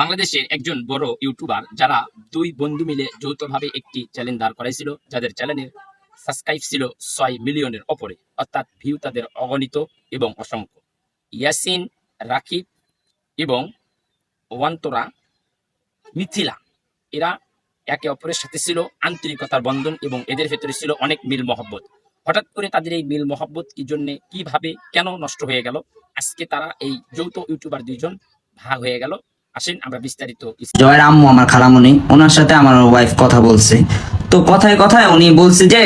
বাংলাদেশের একজন বড় ইউটিউবার যারা দুই বন্ধু মিলে যৌথভাবে একটি চ্যানেল দাঁড় করাইছিল, যাদের চ্যানেলের সাবস্ক্রাইব ছিল ছয় মিলিয়নের ওপরে, অর্থাৎ ভিউ তাদের অগণিত এবং অসংখ্য। ইয়াসিন, রাকিব এবং ওয়ান্তরা, মিথিলা, এরা একে অপরের সাথে ছিল আন্তরিকতার বন্ধন এবং এদের ভেতরে ছিল অনেক মিল মহব্বত। হঠাৎ করে তাদের এই মিল মহব্বত কি জন্যে, কীভাবে, কেন নষ্ট হয়ে গেল? আজকে তারা এই যৌথ ইউটিউবার দুইজন ভাগ হয়ে গেল। আসেন, আমরা বিস্তারিত জয়ের আম্মু আমার খালামণি ওনার সাথে আমার ওয়াইফ কথা বলছে। তো কথায় কথায় উনি বলছে যে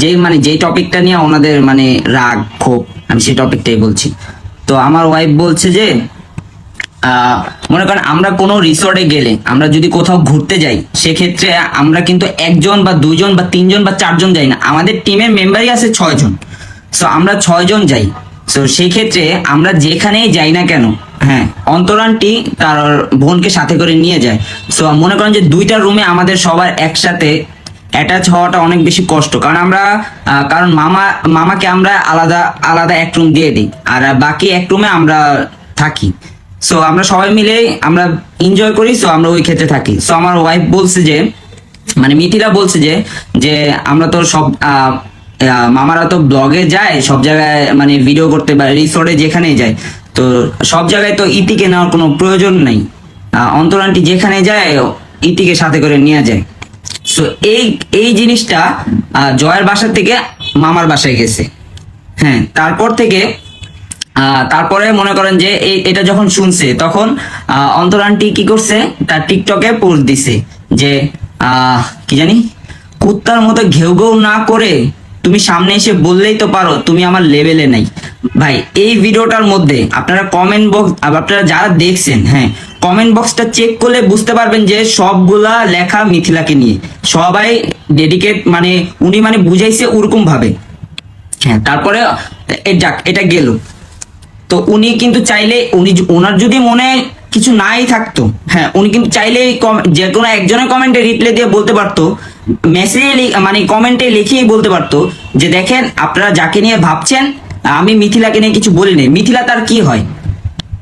যে মানে যে টপিকটা নিয়ে ওনাদের মানে রাগ, ক্ষোভ, আমি সেই টপিকটাই বলছি। তো আমার ওয়াইফ বলছে যে মনে করেন আমরা কোনো রিসর্টে গেলে, আমরা যদি কোথাও ঘুরতে যাই, সেক্ষেত্রে আমরা কিন্তু একজন বা দুইজন বা তিনজন বা চারজন যাই না। আমাদের টিমের মেম্বারই আছে ছয়জন। সো আমরা ছয়জন যাই। সো সেই ক্ষেত্রে আমরা যেখানেই যাই না কেন হ্যাঁ অন্তরানটি তার বোনকে সাথে করে নিয়ে যায়। সো, মনে করেন যে দুইটা রুমে আমাদের সবার একসাথে অ্যাটাচ হওয়াটা অনেক বেশি কষ্ট। কারণ আমরা কারণ মামা, মামাকে আমরা আলাদা আলাদা এক রুম দিয়ে দিই, আর বাকি এক রুমে আমরা থাকি। সো, আমরা সবাই মিলে আমরা এনজয় করি, সো আমরা ওই ক্ষেত্রে থাকি। সো, আমার ওয়াইফ বলছে যে মানে মিথিলা বলছে যে যে আমরা তো সব মামারা তো ব্লগে যায়, সব জায়গায় মানে ভিডিও করতে বা রিসোর্টে যেখানেই যায়। তো সব জায়গায় তো ইতিকে নেওয়ার কোনো প্রয়োজন নেই। অন্তরানটি যেখানে যায়, ইতিকে সাথে করে নিয়ে যায়। সো এই এই জিনিসটা জয়ের বাসা থেকে মামার বাসায় গেছে। হ্যাঁ তারপর থেকে তারপরে মনে করেন যে এটা যখন শুনছে, তখন অন্তরানটি কি করছে, তার টিকটকে পোস্ট দিছে যে কি জানি, কুত্তার মতো ঘেউ ঘেউ না করে তুমি সামনে এসে বললেই তো পারো, তুমি আমার লেভেলে নাই। ভাই, এই ভিডিওটার মধ্যে আপনারা কমেন্ট বক্স আপনারা যারা দেখছেন হ্যাঁ কমেন্ট বক্সটা চেক করলে বুঝতে পারবেন যে সবগুলা লেখা মিথিলাকে নিয়ে। সবাই ডেডিকেট মানে উনি মানে বুঝাইছে ওরকম ভাবে হ্যাঁ তারপরে যাক, এটা গেল। তো উনি কিন্তু চাইলে, উনি ওনার যদি মনে কিছু নাই থাকতো হ্যাঁ উনি কিন্তু চাইলে যে কোনো একজনের কমেন্টে রিপ্লাই দিয়ে বলতে পারতো মেসেজে মানে কমেন্টে লিখেই বলতে পারতো যে দেখেন, আপনারা যাকে নিয়ে ভাবছেন, আমি মিথিলাকে নিয়ে কিছু বলিনি। মিথিলা তার কি হয়?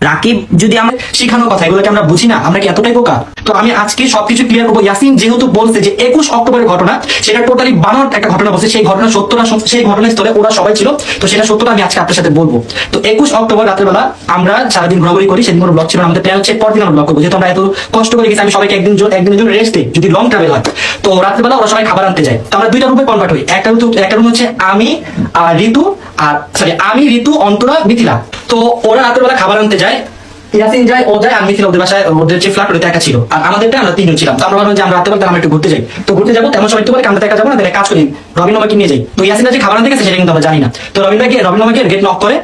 রাকিব, যদি আমরা শিখানোর কথা, এগুলোকে আমরা বুঝি না, আমরা কি এতটাই বোকা? তো আমি আজকে সবকিছু ক্লিয়ার করব। ইয়াসিন যেহেতু বলছে যে একুশ অক্টোবরের ঘটনা, সেটা টোটালি বানানোর একটা ঘটনা বলছে। সেই ঘটনা সত্যটা সেই ঘটনাস্থলে ওরা সবাই ছিল। তো সেটা সত্যটা আমি আজকে আপনার সাথে বলব। তো একুশ অক্টোবর রাত্রেবেলা আমরা সারাদিন ঘোরাঘুরি করি। সেদিন কোনো ব্লগ ছিল আমাদের প্ল্যান হচ্ছে পরদিন আমরা ব্লগ করব। যেহেতু আমরা এত কষ্ট করে গেছি, আমি সবাইকে একদিন একদিনের জন্য রেস্ট দিই, যদি লং ট্রাভেল হয়। তো রাত্রেবেলা ওরা সবাই খাবার আনতে যায়। তো আমরা দুইটা রুমে কনভার্ট হই একটা রুম একটা রুম হচ্ছে আমি আর ঋতু আর সরি আমি, ঋতু, অন্তরা, মিথিলা। তো ওরা রাত্রেবেলা খাবার আনতে যায়, ইয়াসিন যায়, ও যায় আমি ওদের বাসায়, ওদের যে ফ্ল্যাট ওটা একা ছিল। আর আমাদেরটা আমরা তিনজন ছিলাম। তো আমরা ভাবলাম যে আমরা রাতে বেলা আমরা একটু ঘুরতে যাই। তো ঘুরতে যাব, তেমন সময় একটু বলে আমরা একা যাব না কাজ করি, রবিন আমাকে নিয়ে যাই। তো যে খাবার আনতে গেছে, সেটা কিন্তু আমরা জানি না। তো রবিন রবিন গেট নক করে,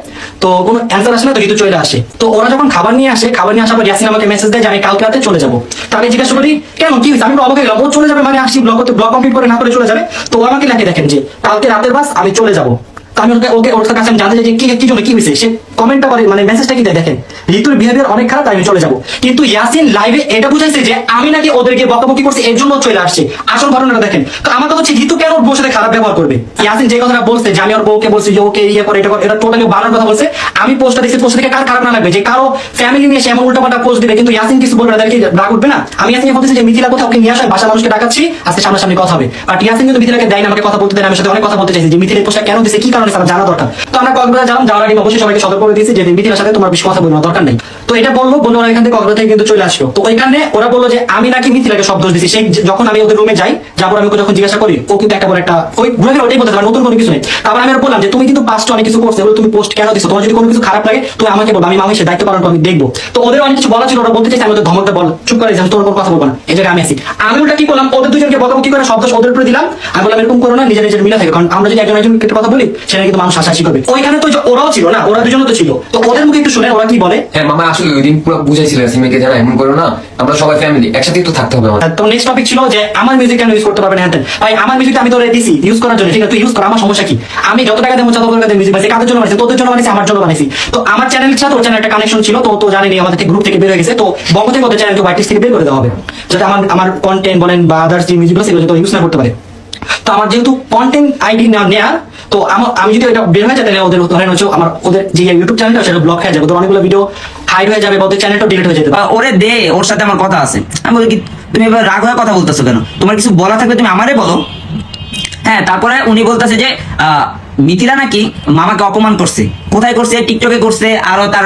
তো কোনো অ্যান্সার আসে না, তো ঋতু চলে আসে। তো ওরা যখন খাবার নিয়ে আসে, খাবার নিয়ে আসার পর ইয়াসিন আমাকে মেসেজ দেয় যে আমি কালকে রাতে চলে যাব। তো আমি জিজ্ঞাসা করি, কেন, কি আমি গেলাম। ও চলে যাবে মানে আসছি ব্লগ করতে ব্লগ কমপ্লিট করে না করে চলে যাবে। তো ও আমাকে লেখে দেখেন যে, কালকে রাতের বাস, আমি চলে যাব। আমি ওকে ওকে ওর কাছে আমি জানতে চাই যে কি কি জন্য কি হয়েছে? সে কমেন্টটা করে মানে মেসেজটা কি দেয়? দেখেন, ঋতুর বিহেভিয়ার অনেক খারাপ আমি চলে যাব। কিন্তু ইয়াসিন লাইভে এটা বুঝাইছে যে আমি নাকি ওদেরকে বকাবকি করছি, এর জন্য চলে আসছে। আসল ঘটনাটা দেখেন, তো আমার কথা হচ্ছে, ঋতু কেন ওর সাথে খারাপ ব্যবহার করবে? ইয়াসিন যে কথাটা বলছে, যে আমি ওর বউকে বলছি যে ওকে ইয়ে করে, এটা করে, এটা টোটালি বানার কথা বলছে। আমি পোস্টটা দেখছি পোস্ট থেকে কার খারাপ না লাগবে? যে কারও ফ্যামিলি নিয়ে সে এমন উল্টাপাল্টা পোস্ট দিবে, কিন্তু ইয়াসিন কিছু বলবে তাদেরকে রাগ উঠবে না। আমি ইয়াসিনকে বলতেছি যে, মিথিলা কোথাও ওকে নিয়ে আসে বাসা মানুষকে ডাকাচ্ছি, আজকে সামনাসামনি কথা হবে। বাট ইয়াসিন কিন্তু মিথিলাকে দেয় না আমাকে কথা বলতে দেয় আমি সাথে অনেক কথা বলতে চাইছি। যে মিথিলা পোস্টটা কেন দিছে, কি কারণে আমি দিয়েছি নাকি মিথিলাকে দিছি সেই যখন আমি ওদের রুমে যাই আমি যখন জিজ্ঞাসা করি, ও কিন্তু একটা একটা ওই ঘুরে ফিরে ওটাই বলতে নতুন কোনো কিছু নেই। তারপর আমি বললাম যে, তুমি কিন্তু পাস্ট অনেক কিছু করছ তুমি পোস্ট কেন দিছো? তোমার যদি কোনো কিছু খারাপ লাগে, তুমি আমাকে বলব আমি মামির দায়িত্ব পালন আমি দেখব। তো ওদের অনেক কিছু বলা ছিল, ওরা বলতে চাইছে, আমি ওদের বল, চুপ করে যান তোর কথা বলব না। এই জায়গায় আমি আছি। আমি ওটা কি করলাম, ওদের দুজনকে বকাবকি করে শব্দ ওদের উপরে দিলাম। আমি বললাম, এরকম করো না, নিজের নিজের মিলে থাকে কারণ আমরা যদি একজন একজন কথা বলি সেটা কিন্তু মানুষ হাসাহাসি করবে। ওইখানে তো ওরাও ছিল না ওরা দুজনও তো ছিল। তো ওদের মুখে একটু শুনে ওরা কি বলে? হ্যাঁ মামা আসলে ওই দিন পুরো বুঝাইছিল সিমিকে জানা এমন করো না আমরা সবাই ফ্যামিলি একসাথে তো থাকতে হবে আমাদের। তো নেক্সট টপিক ছিল যে আমার মিউজিক কেন ইউজ করতে পারবে না? হ্যাঁ ভাই আমার মিউজিকটা আমি তোরে দিছি ইউজ করার জন্য ঠিক আছে? তুই ইউজ কর আমার সমস্যা কি? আমি যত টাকা দেবো তত টাকা মিউজিক বানাইছি কাদের জন্য বানাইছি? তোদের জন্য বানাইছি আমার জন্য বানাইছি। তো আমার চ্যানেল সাথে ওর চ্যানেল একটা কানেকশন ছিল তো তো জানেনি আমাদের গ্রুপ থেকে বের হয়ে গেছে তো বঙ্গ থেকে ওদের চ্যানেলকে হোয়াইট লিস্ট থেকে বের করে দেওয়া হবে যাতে আমার আমার কন্টেন্ট বলেন বা আদার্স যে মিউজিক সেগুলো যাতে ইউজ না করতে পারে। তো আমার যেহেতু কন্টেন্ট আইডি নেয়া তো আমার আমি যদি এটা বের হয়ে যায়, তাহলে ওদের ধরেন হচ্ছে আমার ওদের যে ইউটিউব চ্যানেলটা সেটা ব্লক হয়ে যাবে। তো অনেকগুলো ভিডিও হাইড হয়ে যাবে ওদের চ্যানেলটা ডিলিট হয়ে যেতে পারে। ওরে দে, ওর সাথে আমার কথা আছে। আমি বলি কি, তুমি এবার রাগ হয়ে কথা বলতেছো কেন? তোমার কিছু বলা থাকলে তুমি আমারে বলো। হ্যাঁ তারপরে উনি বলতেছে যে মিথিলা নাকি মামাকে অপমান করছে। কোথায় করছে? টিকটকে করছে, আরও তার